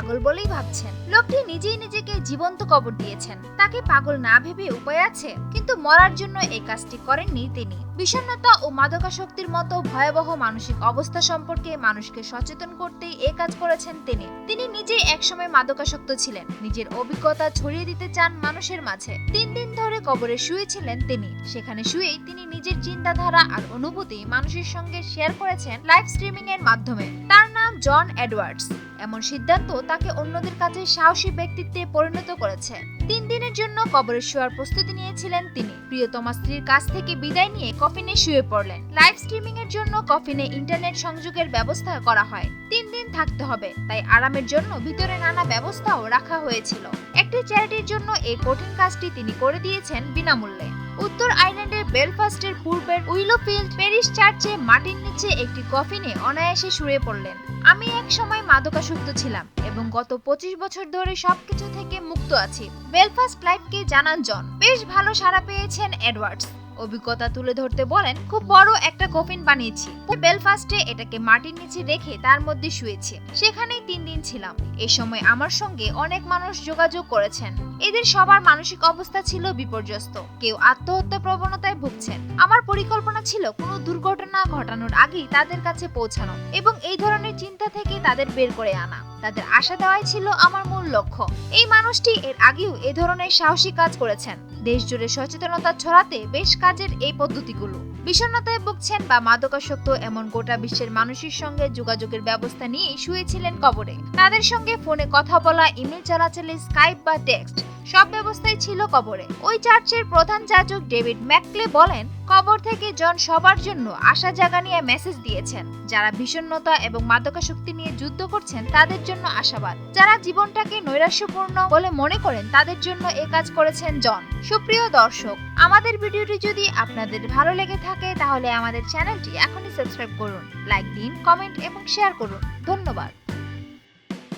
পাগল বলেই ভাবছেন। লোকটি নিজেই নিজেকে জীবন্ত কবর দিয়েছেন। তাকে পাগল না ভেবে উপায় আছে? কিন্তু মরার জন্য এই কাজটি করেননি তিনি। বিষণ্ণতা ও মাদকাসক্তির মতো ভয়াবহ মানসিক অবস্থা সম্পর্কে মানুষকে সচেতন করতেই এ কাজ করেছেন তিনি। তিনি নিজেই একসময় মাদকাসক্ত ছিলেন। নিজের অভিজ্ঞতা ছড়িয়ে দিতে চান মানুষের মাঝে। তিন দিন ধরে কবরে শুয়েছিলেন তিনি। সেখানে শুয়েই তিনি নিজের চিন্তাধারা আর অনুভূতি মানুষের সঙ্গে শেয়ার করেছেন লাইভ স্ট্রিমিং এর মাধ্যমে। তার নাম জন এডওয়ার্ডস। এমন সিদ্ধান্ত তাকে অন্যদের কাছে সাহসী ব্যক্তিত্বে পরিণত করেছে। তিন দিনের জন্য কবরে শোয়ার প্রস্তুতি নিয়েছিলেন তিনি। প্রিয়তমা স্ত্রীর কাছ থেকে বিদায় নিয়ে কফিনে শুয়ে পড়লেন। লাইভ স্ট্রিমিং এর জন্য কফিনে ইন্টারনেট সংযোগের ব্যবস্থা করা হয়। তিন দিন থাকতে হবে, তাই আরামের জন্য ভিতরে নানা ব্যবস্থাও রাখা হয়েছিল। একটি চ্যারিটির জন্য এই কঠিন কাজটি তিনি করে দিয়েছেন বিনামূল্যে। উত্তর আইল্যান্ডের বেলফাস্টের পূর্বের উইলোফিল্ড প্যারিস চার্চে মাটির নিচে একটি কফিনে অনায়াসে শুয়ে পড়লেন। আমি এক সময় মাদকাসক্ত ছিলাম এবং গত পঁচিশ বছর ধরে সবকিছু থেকে মুক্ত আছি। বেলফাস্ট লাইফকে জানান জন। বেশ ভালো সাড়া পেয়েছেন এডওয়ার্ডস। অভিজ্ঞতা তুলে ধরতে বলেন, খুব বড় একটা কফিন বানিয়েছি। বেলফাস্টে এটাকে মাটির নিচে রেখে তার মধ্যে শুয়েছি। সেখানেই তিন দিন ছিলাম। এই সময় আমার সঙ্গে অনেক মানুষ যোগাযোগ করেছেন। এদের সবার মানসিক অবস্থা ছিল বিপর্যস্ত। কেউ আত্মহত্যা প্রবণতায় ভুগছেন। আমার পরিকল্পনা ছিল কোনো দুর্ঘটনা ঘটানোর আগেই তাদের কাছে পৌঁছানো এবং এই ধরনের চিন্তা থেকে তাদের বের করে আনা। তাদের আশা দেওয়াই ছিল আমার মূল লক্ষ্য। এই মানুষটি এর আগেও এ ধরনের সাহসী কাজ করেছেন। দেশ জুড়ে সচেতনতা ছড়াতে বেশ কাজের এই পদ্ধতিগুলো। বিষণ্ণতায় ভুগছেন বা মাদকাসক্ত এমন গোটা বিশ্বের মানুষের সঙ্গে যোগাযোগের ব্যবস্থা নিয়ে শুয়েছিলেন কবরে। তাদের সঙ্গে ফোনে কথা বলা, ইমেল চলাচলে স্কাইপ বা টেক্সট সব ব্যবস্থাই ছিল কবরে। ওই চার্চের প্রধান যাজক ডেভিড ম্যাকক্লে বলেন, কবর থেকে জন সবার জন্য আশা জাগা নিয়ে মেসেজ দিয়েছেন। যারা বিষণ্ণতা এবং মাদকাসক্তি নিয়ে যুদ্ধ করছেন, তাদের জন্য আশাবাদ। যারা জীবনটাকে নৈরাশ্যপূর্ণ বলে মনে করেন, তাদের জন্য এ কাজ করেছেন জন। সুপ্রিয় দর্শক, আমাদের ভিডিওটি যদি আপনাদের ভালো লেগে থাকে, তাহলে আমাদের চ্যানেলটি এখনই সাবস্ক্রাইব করুন, লাইক দিন, কমেন্ট এবং শেয়ার করুন। ধন্যবাদ।